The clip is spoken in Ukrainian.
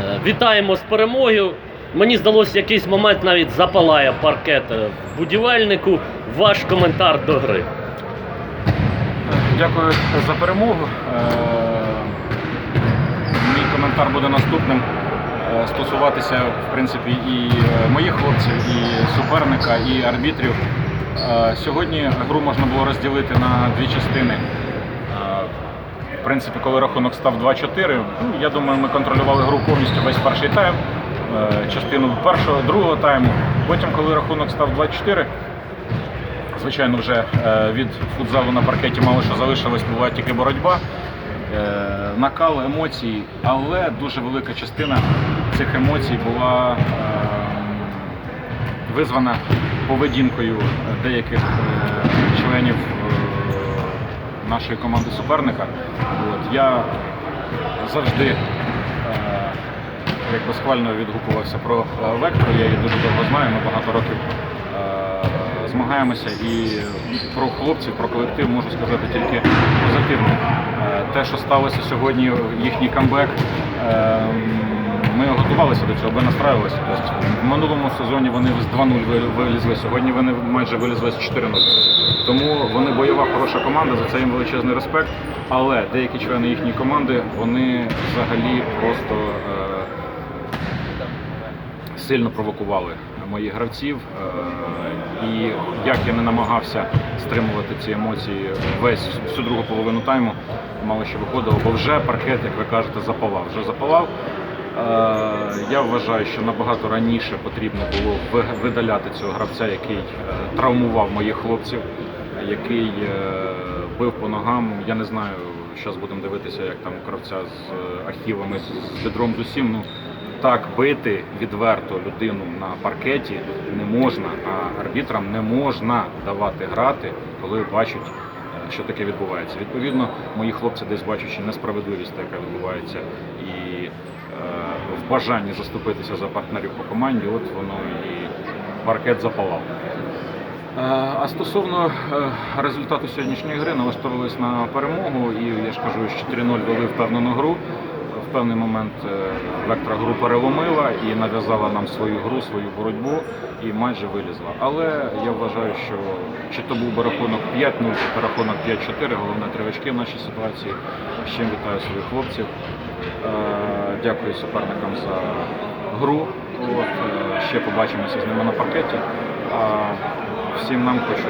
Е, Вітаємо з перемогою. Мені здалося, якийсь момент навіть запалає паркет е, будівельнику. Ваш коментар до гри. Дякую за перемогу. Е, Мій коментар буде наступним. Стосуватися, в принципі, і моїх хлопців, і суперника, і арбітрів. Сьогодні гру можна було розділити на дві частини. В принципі, коли рахунок став 2-4, ну, я думаю, ми контролювали гру повністю весь перший тайм, е, частину першого, другого тайму. Потім, коли рахунок став 2-4, Звичайно, вже е, від футзалу на паркеті мало що залишилось, була тільки боротьба, е, накал емоцій, але дуже велика частина цих емоцій була визвана поведінкою деяких членів нашої команди суперника. От, я завжди е, якби схвально відгукувався про е, Вектор, я її дуже довго знаю, ми багато років е, змагаємося і про хлопців, про колектив можу сказати тільки позитивно. Е, Те, що сталося сьогодні, їхній камбек, е, ми готувалися до цього, ми настраювалися. Тобто в минулому сезоні вони з 2-0 вилізли, сьогодні вони майже вилізли з 4-0. Тому вони бойова, хороша команда, за це їм величезний респект. Але деякі члени їхньої команди вони взагалі просто е, сильно провокували моїх гравців. Е, І як я не намагався стримувати ці емоції весь всю другу половину тайму, мало що виходило, бо вже паркет, як ви кажете, запалав. Вже запалав. Е, Я вважаю, що набагато раніше потрібно було видаляти цього гравця, який е, травмував моїх хлопців, який е, бив по ногам. Я не знаю, зараз будемо дивитися, як там у кравця з архівами, з- бедром з усім. Ну, так бити відверто людину на паркеті не можна, а арбітрам не можна давати грати, коли бачать, що таке відбувається. Відповідно, мої хлопці десь бачачи несправедливість, яка відбувається, і в бажанні заступитися за партнерів по команді, от воно і паркет запалав. Е, А стосовно е, результату сьогоднішньої гри, налаштовувалися на перемогу, і я ж кажу, з 4-0 вели впевнену гру. В певний момент вектора гру переломила і нав'язала нам свою гру, свою боротьбу і майже вилізла. Але я вважаю, що чи то був би рахунок 5-0, чи то рахунок 5-4, головне три очки в нашій ситуації. Чим вітаю своїх хлопців. Е, Дякую суперникам за гру. От, е, ще побачимося з ними на паркеті. А всім нам хочу